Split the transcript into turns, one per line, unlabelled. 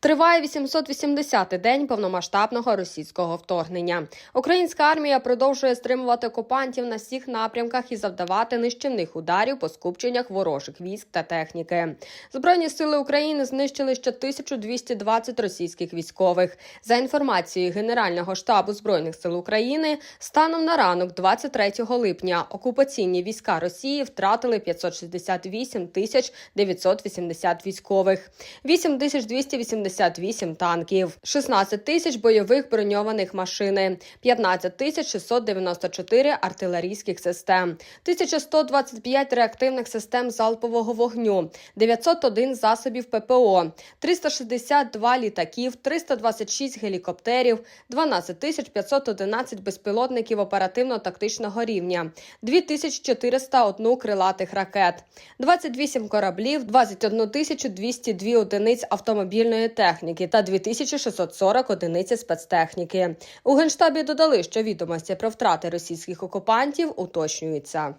Триває 880-й день повномасштабного російського вторгнення. Українська армія продовжує стримувати окупантів на всіх напрямках і завдавати нищівних ударів по скупченнях ворожих військ та техніки. Збройні сили України знищили ще 1220 російських військових. За інформацією Генерального штабу збройних сил України, станом на ранок, 23 липня, окупаційні війська Росії втратили 568 тисяч 980 військових, 8280 178 танків, 16 тисяч бойових броньованих машин, 15 тисяч 694 артилерійських систем, 1125 реактивних систем залпового вогню, 901 засобів ППО, 362 літаків, 326 гелікоптерів, 12 тисяч 511 безпілотників оперативно-тактичного рівня, 2401 крилатих ракет, 28 кораблів, 21 202 одиниць автомобільної техніки та 2640 одиниці спецтехніки. У генштабі додали, що відомості про втрати російських окупантів уточнюються.